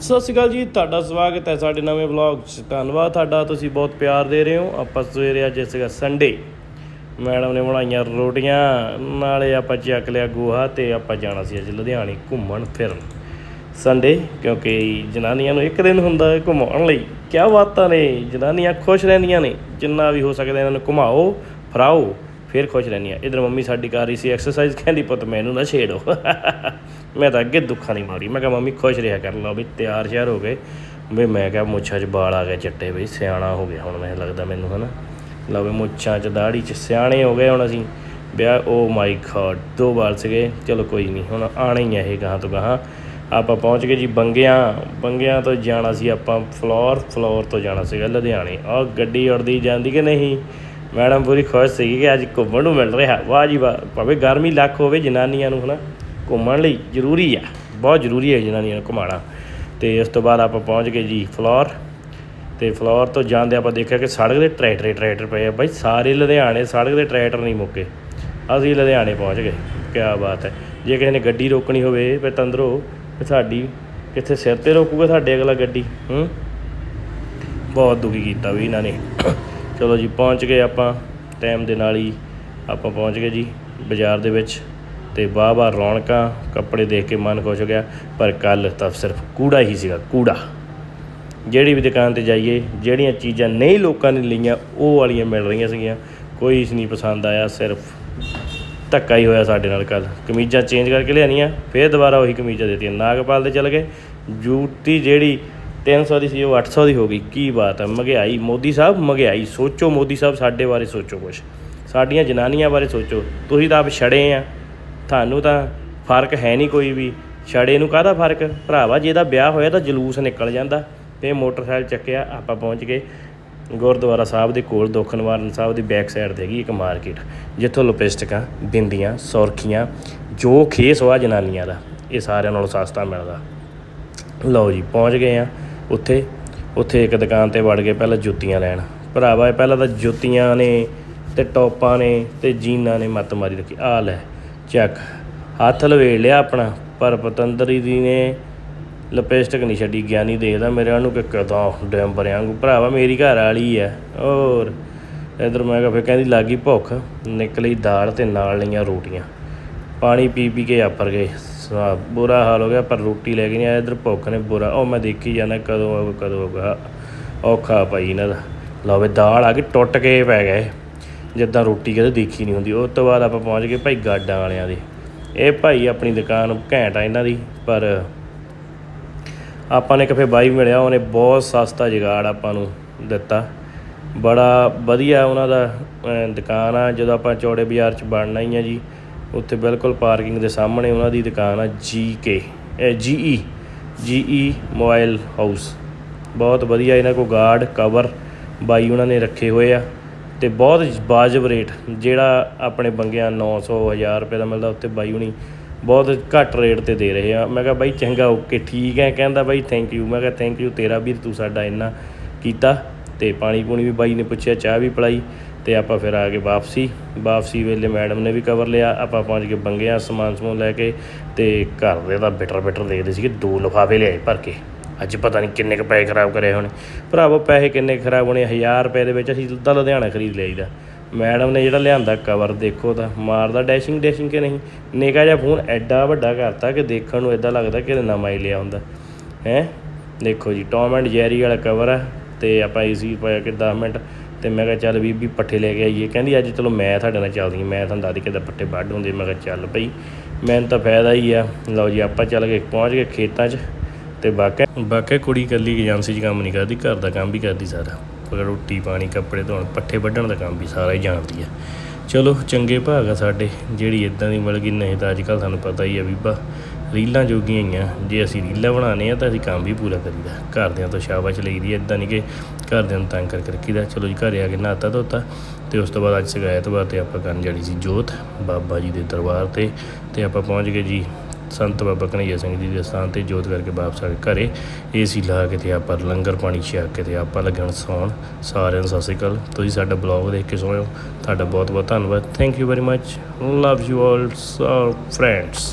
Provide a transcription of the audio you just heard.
ਸਤਿ ਸ਼੍ਰੀ ਅਕਾਲ ਜੀ, ਤੁਹਾਡਾ ਸਵਾਗਤ ਹੈ ਸਾਡੇ ਨਵੇਂ ਵਲੌਗ 'ਚ। ਧੰਨਵਾਦ ਤੁਹਾਡਾ, ਤੁਸੀਂ ਬਹੁਤ ਪਿਆਰ ਦੇ ਰਹੇ ਹੋ। ਆਪਾਂ ਸਵੇਰੇ ਅੱਜ ਸੀਗਾ ਸੰਡੇ ਮੈਡਮ ਨੇ ਬਣਾਈਆਂ ਰੋਟੀਆਂ, ਨਾਲੇ ਆਪਾਂ ਚੱਕ ਲਿਆ ਗੋਹਾ ਤੇ ਆਪਾਂ ਜਾਣਾ ਸੀ ਅੱਜ ਲੁਧਿਆਣੇ ਘੁੰਮਣ ਫਿਰਨ। ਸੰਡੇ ਕਿਉਂਕਿ ਜਨਾਨੀਆਂ ਨੂੰ ਇੱਕ ਦਿਨ ਹੁੰਦਾ ਹੈ ਘੁੰਮਾਉਣ ਲਈ। ਕਿਆ ਬਾਤਾਂ ਨੇ, ਜਨਾਨੀਆਂ ਖੁਸ਼ ਰਹਿੰਦੀਆਂ ਨੇ। ਜਿੰਨਾ ਵੀ ਹੋ ਸਕਦਾ ਇਹਨਾਂ ਨੂੰ ਘੁਮਾਓ, ਫਰਾਓ। ਫਿਰ ਖੁਸ਼ ਰਹਿੰਦੀ ਰਹਿੰਦੀਆਂ ਇਧਰ ਮੰਮੀ ਸਾਡੀ ਕਰ ਰਹੀ ਸੀ ਐਕਸਰਸਾਈਜ਼ ਕਹਿੰਦੀ, ਪੁੱਤ, ਮੈਨੂੰ ਨਾ ਛੇੜੋ। ਮੈਂ ਤਾਂ ਅੱਗੇ ਦੁੱਖਾਂ ਨਹੀਂ ਮਾਰੀ। ਮੈਂ ਕਿਹਾ, ਮੰਮੀ, ਖੁਸ਼ ਰਿਹਾ ਕਰ ਲਓ ਵੀ ਤਿਆਰ ਸ਼ਿਆਰ ਹੋ ਗਏ। ਵੀ ਮੈਂ ਕਿਹਾ, ਮੁੱਛਾਂ 'ਚ ਵਾਲ ਆ ਗਏ ਚਿੱਟੇ ਬਈ, ਸਿਆਣਾ ਹੋ ਗਿਆ ਹੁਣ ਮੈਂ, ਲੱਗਦਾ ਮੈਨੂੰ, ਹਨਾ? ਲਓ ਵੀ ਮੁੱਛਾਂ 'ਚ ਦਾੜੀ 'ਚ ਸਿਆਣੇ ਹੋ ਗਏ ਹੁਣ ਅਸੀਂ। ਵਿਆਹ ਓ ਮਾਈ ਗॉड ਦੋ ਵਾਲ ਸੀਗੇ। ਚਲੋ ਕੋਈ ਨਹੀਂ, ਹੁਣ ਆਣਾ ਹੀ ਹੈ ਇਹ ਗਾਹਾਂ ਤੋਂ ਗਾਹਾਂ। ਆਪਾਂ ਪਹੁੰਚ ਗਏ ਜੀ ਬੰਗਿਆਂ। ਬੰਗਿਆਂ ਤੋਂ ਜਾਣਾ ਸੀ ਆਪਾਂ, ਫਲੋਰ ਫਲੋਰ ਤੋਂ ਜਾਣਾ ਸੀਗਾ ਲੁਧਿਆਣੇ। ਆਹ ਗੱਡੀ ਉੜਦੀ ਜਾਂਦੀ ਕਿ ਨਹੀਂ? ਮੈਡਮ ਪੂਰੀ ਖੁਸ਼ ਸੀਗੀ ਕਿ ਅੱਜ ਘੁੰਮਣ ਨੂੰ ਮਿਲ ਰਿਹਾ। ਵਾਹ ਜੀ ਵਾਹ, ਭਾਵੇਂ ਗਰਮੀ ਲੱਖ ਹੋਵੇ ਜਨਾਨੀਆਂ ਨੂੰ ਹਨਾ, ਘੁੰਮਣ ਲਈ ਜ਼ਰੂਰੀ ਆ, ਬਹੁਤ ਜ਼ਰੂਰੀ ਹੈ ਜਨਾਨੀਆਂ ਨੂੰ ਘੁਮਾਉਣਾ। ਤੇ ਉਸ ਤੋਂ ਬਾਅਦ ਆਪਾਂ ਪਹੁੰਚ ਗਏ ਜੀ ਫਲੋਰ। ਤੇ ਫਲੋਰ ਤੋਂ ਜਾਂਦੇ ਆਪਾਂ ਦੇਖਿਆ ਕਿ ਸੜਕ ਦੇ ਟਰੈਕਟਰ ਹੀ ਟਰੈਕਟਰ ਪਏ ਆ। ਬਾਈ ਸਾਰੇ ਲੁਧਿਆਣੇ, ਸੜਕ ਦੇ ਟਰੈਕਟਰ ਨਹੀਂ ਮੁੱਕੇ। ਅਸੀਂ ਲੁਧਿਆਣੇ ਪਹੁੰਚ ਗਏ। ਕੀ ਬਾਤ ਹੈ। ਜੇ ਕਿਸੇ ਨੇ ਗੱਡੀ ਰੋਕਣੀ ਹੋਵੇ, ਫਿਰ ਤੰਦਰੋ ਸਾਡੀ ਕਿੱਥੇ ਸਿਰ ਤੇ ਰੋਕੂਗਾ ਸਾਡੇ ਅਗਲਾ ਗੱਡੀ? ਹੂੰ? ਬਹੁਤ ਦੁਖੀ ਕੀਤਾ ਵੀ ਇਹਨਾਂ ਨੇ। ਚਲੋ ਜੀ, ਪਹੁੰਚ ਗਏ ਆਪਾਂ ਟਾਈਮ ਦੇ ਨਾਲ ਹੀ ਆਪਾਂ ਪਹੁੰਚ ਗਏ ਜੀ ਬਾਜ਼ਾਰ ਦੇ ਵਿੱਚ ਤੇ ਬਾਰ-ਬਾਰ ਰੌਣਕਾਂ, ਕੱਪੜੇ ਦੇਖ ਕੇ ਮਨ ਖੁਸ਼ ਹੋ ਗਿਆ, ਪਰ ਕੱਲ ਤਾਂ ਸਿਰਫ ਕੂੜਾ ਹੀ ਸੀਗਾ, ਕੂੜਾ। ਜਿਹੜੀ ਵੀ ਦੁਕਾਨ ਤੇ ਜਾਈਏ, ਜਿਹੜੀਆਂ ਚੀਜ਼ਾਂ ਨਹੀਂ ਲੋਕਾਂ ਨੇ ਲਈਆਂ, ਉਹ ਵਾਲੀਆਂ ਮਿਲ ਰਹੀਆਂ ਸੀਗੀਆਂ। ਕੋਈ ਨਹੀਂ ਪਸੰਦ ਆਇਆ, ਸਿਰਫ ਧੱਕਾ ਹੀ ਹੋਇਆ ਸਾਡੇ ਨਾਲ ਕੱਲ ਕਮੀਜ਼ਾਂ ਚੇਂਜ ਕਰਕੇ ਲਿਆਨੀਆਂ ਫਿਰ ਦੁਬਾਰਾ ਉਹੀ ਕਮੀਜ਼ਾਂ ਦਿੱਤੀਆਂ। ਨਾਗਪਾਲ ਦੇ ਚਲ ਗਏ, ਜੂਤੀ ਜਿਹੜੀ 300 ਦੀ ਸੀ, ਉਹ 800 ਦੀ ਹੋ ਗਈ। ਕੀ ਬਾਤ ਹੈ ਮਹਿੰਗਾਈ, ਮੋਦੀ ਸਾਹਿਬ, ਮਹਿੰਗਾਈ। ਸੋਚੋ ਮੋਦੀ ਸਾਹਿਬ ਸਾਡੇ ਬਾਰੇ ਸੋਚੋ ਕੁਛ। ਸਾਡੀਆਂ ਜਨਾਨੀਆਂ ਬਾਰੇ ਸੋਚੋ। ਤੁਸੀਂ ਤਾਂ ਆਪ ਛੜੇ ਆ। ਤੁਹਾਨੂੰ ਤਾਂ ਫ਼ਰਕ ਹੈ ਨਹੀਂ ਕੋਈ ਵੀ। ਛੜੇ ਨੂੰ ਕਾਹਦਾ ਫ਼ਰਕ? ਭਰਾਵਾ, ਜੇ ਇਹਦਾ ਵਿਆਹ ਹੋਇਆ ਤਾਂ ਜਲੂਸ ਨਿਕਲ ਜਾਂਦਾ। ਤੇ ਮੋਟਰਸਾਈਕਲ ਚੱਕਿਆ, ਆਪਾਂ ਪਹੁੰਚ ਗਏ। ਗੁਰਦੁਆਰਾ ਸਾਹਿਬ ਦੇ ਕੋਲ ਦੁੱਖ ਨਿਵਾਰਨ ਸਾਹਿਬ ਦੀ ਬੈਕ ਸਾਈਡ ਤੇ ਹੈਗੀ ਇੱਕ ਮਾਰਕੀਟ ਜਿੱਥੋਂ ਲਿਪਸਟਿਕਾਂ ਬਿੰਦੀਆਂ, ਸੁਰਖੀਆਂ, ਜੋ ਖੇਸ ਹੋਆ ਜਨਾਨੀਆਂ ਦਾ, ਇਹ ਸਾਰਿਆਂ ਨਾਲੋਂ ਸਸਤਾ ਮਿਲਦਾ। ਲਓ ਜੀ, ਪਹੁੰਚ ਗਏ ਆ। ਉੱਥੇ ਉੱਥੇ ਇੱਕ ਦੁਕਾਨ ਤੇ ਵੜ ਗਏ ਪਹਿਲਾਂ ਜੁੱਤੀਆਂ ਲੈਣ। ਭਰਾਵਾ ਪਹਿਲਾਂ ਤਾਂ ਜੁੱਤੀਆਂ ਨੇ ਤੇ ਟੌਪਾਂ ਨੇ ਤੇ ਜੀਨਾਂ ਨੇ ਮੱਤ ਮਾਰੀ ਰੱਖੀ। ਆ ਲੈ, ਚੱਕ। ਹੱਥ ਲਵੇੜ ਲਿਆ ਆਪਣਾ, ਪਰ ਪਤੰਦਰੀ ਦੀ ਨੇ ਲਿਪਸਟਿਕ ਨਹੀਂ ਛੱਡੀ, ਗਿਆਨੀ ਦੇਖਦਾ ਮੇਰੇ ਉਹਨੂੰ ਕਿ ਕਦੋਂ ਡੈਮ ਵਾਂਗੂ। ਭਰਾਵਾ, ਮੇਰੀ ਘਰ ਵਾਲੀ ਆ ਔਰ ਇਧਰ ਮੈਂ ਕਿਹਾ, ਫਿਰ ਕਹਿੰਦੀ, ਲੱਗੀ ਭੁੱਖ, ਨਿਕਲੀ ਦਾਲ ਤੇ ਨਾਲ ਲਈਆਂ ਰੋਟੀਆਂ। ਪਾਣੀ ਪੀ ਪੀ ਕੇ ਆਪਰ ਗਏ। ਸਾ- ਬੁਰਾ ਹਾਲ ਹੋ ਗਿਆ, ਪਰ ਰੋਟੀ ਲੈ ਕੇ ਨਹੀਂ ਆਇਆ, ਇਧਰ ਭੁੱਖ ਨੇ ਬੁਰਾ, ਉਹ ਮੈਂ ਦੇਖੀ ਜਾਂਦਾ, ਕਦੋਂ ਆਊਗਾ ਕਦੋਂ ਆਊਗਾ, ਔਖਾ ਭਾਈ ਇਹਨਾਂ ਦਾ। ਲਓ ਵੀ ਦਾਲ ਆ ਗਈ, ਟੁੱਟ ਕੇ ਪੈ ਗਏ ਜਿੱਦਾਂ ਰੋਟੀ ਕਦੇ ਦੇਖੀ ਨਹੀਂ ਹੁੰਦੀ ਉਸ ਤੋਂ ਬਾਅਦ ਆਪਾਂ ਪਹੁੰਚ ਗਏ ਭਾਈ ਗਾਡਾਂ ਵਾਲਿਆਂ ਦੇ। ਇਹ ਭਾਈ ਆਪਣੀ ਦੁਕਾਨ ਘੈਂਟ ਆ ਇਹਨਾਂ ਦੀ, ਪਰ ਆਪਾਂ ਨੇ ਇੱਕ ਫਿਰ ਬਾਈ ਮਿਲਿਆ, ਉਹਨੇ ਬਹੁਤ ਸਸਤਾ ਜੁਗਾੜ ਆਪਾਂ ਨੂੰ ਦਿੱਤਾ। ਬੜਾ ਵਧੀਆ ਉਹਨਾਂ ਦਾ ਦੁਕਾਨ ਆ, ਜਦੋਂ ਆਪਾਂ ਚੌੜੇ ਬਾਜ਼ਾਰ 'ਚ ਬਣਨਾ ਹੀ ਆ ਜੀ। ਉੱਥੇ ਬਿਲਕੁਲ ਪਾਰਕਿੰਗ ਦੇ ਸਾਹਮਣੇ ਉਹਨਾਂ ਦੀ ਦੁਕਾਨ ਆ ਜੀ ਕੇ ਜੀਈ ਜੀਈ ਮੋਬਾਈਲ ਹਾਊਸ ਬਹੁਤ ਵਧੀਆ ਇਹਨਾਂ ਕੋਲ ਗਾਰਡ ਕਵਰ ਬਾਈ ਉਹਨਾਂ ਨੇ ਰੱਖੇ ਹੋਏ ਆ ਤੇ ਬਹੁਤ ਵਾਜਬ ਰੇਟ, ਜਿਹੜਾ ਆਪਣੇ ਬੰਗਿਆਂ 900 1000 ਰੁਪਏ ਦਾ ਮਿਲਦਾ ਉੱਥੇ ਬਾਈ ਹੁਣੀ ਬਹੁਤ ਘੱਟ ਰੇਟ ਤੇ ਦੇ ਰਹੇ ਆ। ਮੈਂ ਕਿਹਾ ਬਾਈ ਚੰਗਾ, ਓਕੇ, ਠੀਕ ਹੈ, ਕਹਿੰਦਾ ਬਾਈ ਥੈਂਕ ਯੂ ਮੈਂ ਕਿਹਾ ਥੈਂਕ ਯੂ ਤੇਰਾ ਵੀਰ ਤੂੰ ਸਾਡਾ ਇੰਨਾ ਕੀਤਾ ਤੇ ਪਾਣੀ ਪੂਣੀ ਵੀ ਬਾਈ ਨੇ ਪੁੱਛਿਆ, ਚਾਹ ਵੀ ਪਿਲਾਈ। ਤੇ ਆਪਾਂ ਫਿਰ ਆ ਗਏ ਵਾਪਸੀ। ਵਾਪਸੀ ਵੇਲੇ ਮੈਡਮ ਨੇ ਵੀ ਕਵਰ ਲਿਆ, ਆਪਾਂ ਪਹੁੰਚ ਕੇ ਬੰਗਿਆ ਸਮਾਨ ਸਮੂਨ ਲੈ ਕੇ ਤੇ ਘਰ ਦੇ ਤਾਂ ਬਿਟਰ ਬਿਟਰ ਦੇਖਦੇ ਸੀਗੇ, ਦੋ ਲਿਫਾਫੇ ਲਿਆਏ ਭਰ ਕੇ। ਅੱਜ ਪਤਾ ਨਹੀਂ ਕਿੰਨੇ ਕ ਪੈਸੇ ਖਰਾਬ ਕਰੇ ਹੋਣੇ। ਭਰਾਵੋ, ਪੈਸੇ ਕਿੰਨੇ ਕੁ ਖਰਾਬ ਹੋਣੇ? 1000 ਰੁਪਏ ਦੇ ਵਿੱਚ ਅਸੀਂ ਤਾਂ ਲੁਧਿਆਣਾ ਖਰੀਦ ਲਿਆਈਦਾ ਮੈਡਮ ਨੇ ਜਿਹੜਾ ਲਿਆਂਦਾ ਕਵਰ ਦੇਖੋ ਤਾਂ, ਮਾਰਦਾ ਡੈਸ਼ਿੰਗ ਡੈਸ਼ਿੰਗ ਕਿ ਨਹੀਂ? ਨਿੱਕਾ ਜਿਹਾ ਫੋਨ ਐਡਾ ਵੱਡਾ ਕਰਤਾ ਕਿ ਦੇਖਣ ਨੂੰ ਇਦਾਂ ਲੱਗਦਾ ਕਿ ਨਵਾਂ ਹੀ ਲਿਆ ਹੁੰਦਾ। ਹੈ? ਦੇਖੋ ਜੀ ਟੌਮ ਐਂਡ ਜੈਰੀ ਵਾਲਾ ਕਵਰ ਆ ਤੇ ਆਪਾਂ ਈਜ਼ੀ ਪਾਇਆ ਕਿ 10 ਮਿੰਟ ਤੇ ਮੈਂ ਕਿਹਾ ਚੱਲ ਬੀਬੀ ਪੱਠੇ ਲੈ ਕੇ ਆਈਏ। ਕਹਿੰਦੀ ਅੱਜ ਚਲੋ ਮੈਂ ਤੁਹਾਡੇ ਨਾਲ ਚੱਲਦੀ ਹਾਂ, ਮੈਂ ਤੁਹਾਨੂੰ ਦੱਸਦੀ ਕਿੱਦਾਂ ਪੱਠੇ ਵੱਢ ਹੁੰਦੇ। ਮੈਂ ਕਿਹਾ ਚੱਲ ਭਈ, ਮੈਨੂੰ ਤਾਂ ਫਾਇਦਾ ਹੀ ਆ। ਲਓ ਜੀ, ਆਪਾਂ ਚੱਲ ਗਏ, ਪਹੁੰਚ ਗਏ ਖੇਤਾਂ 'ਚ ਤੇ ਬਾਕੀ ਬਾਕੀ ਕੁੜੀ ਇਕੱਲੀ ਏਜੰਸੀ 'ਚ ਕੰਮ ਨਹੀਂ ਕਰਦੀ, ਘਰ ਦਾ ਕੰਮ ਵੀ ਕਰਦੀ ਸਾਰਾ। ਪਰ ਰੋਟੀ ਪਾਣੀ, ਕੱਪੜੇ ਧੋਣ, ਪੱਠੇ ਵੱਢਣ ਦਾ ਕੰਮ ਵੀ ਸਾਰਾ ਹੀ ਜਾਣਦੀ ਆ। ਚਲੋ, ਚੰਗੇ ਭਾਗ ਆ ਸਾਡੇ। ਜਿਹੜੀ ਇਦਾਂ ਦੀ ਮਿਲ ਗਈ, ਨਹੀਂ ਤਾਂ ਅੱਜ ਕੱਲ ਤੁਹਾਨੂੰ ਪਤਾ ਹੀ ਆ ਬੀਬਾ। ਰੀਲਾਂ ਜੋਗੀਆਂ ਹੀ ਆ ਜੇ ਅਸੀਂ ਰੀਲਾਂ ਬਣਾਉਂਦੇ ਆ ਤਾਂ ਅਸੀਂ ਕੰਮ ਵੀ ਪੂਰਾ ਕਰੀਦਾ। ਘਰਦਿਆਂ ਤੋਂ ਸ਼ਾਬਾਸ਼ ਲਈਦੀ ਇਦਾਂ ਨਹੀਂ ਕਿ ਘਰਦਿਆਂ ਨੂੰ ਤੰਗ ਕਰ ਕਰ ਰੱਖੀਦਾ। ਚਲੋ ਜੀ, ਘਰੇ ਆ ਕੇ ਨਹਾਤਾ ਧੋਤਾ ਤੇ ਉਸ ਤੋਂ ਬਾਅਦ ਅੱਜ ਸੀਗਾ ਐਤਵਾਰ ਤੇ ਆਪਾਂ ਕਰਨ ਜਾਣੀ ਸੀ ਜੋਤ ਬਾਬਾ ਜੀ ਦੇ ਦਰਬਾਰ ਤੇ। ਤੇ ਆਪਾਂ ਪਹੁੰਚ ਗਏ ਜੀ ਸੰਤ ਬਾਬਾ ਕਨਈਆ ਸਿੰਘ ਜੀ ਦੇ ਸਥਾਨ ਤੇ। ਜੋਤ ਕਰਕੇ ਵਾਪਸ ਆ ਕੇ ਘਰੇ। ਏਸੀ ਲਾ ਕੇ ਤੇ ਆਪਾਂ ਲੰਗਰ ਪਾਣੀ ਛਕ ਕੇ ਤੇ ਆਪਾਂ ਲੱਗਣ ਸੌਣ। ਸਾਰਿਆਂ ਨੂੰ ਸਤਿ ਸ਼੍ਰੀ ਅਕਾਲ। ਤੁਸੀਂ ਸਾਡਾ ਬਲੌਗ ਦੇਖ ਕੇ ਸੋਇਓ ਤੁਹਾਡਾ ਬਹੁਤ ਬਹੁਤ ਧੰਨਵਾਦ। Thank you very much love you all so friends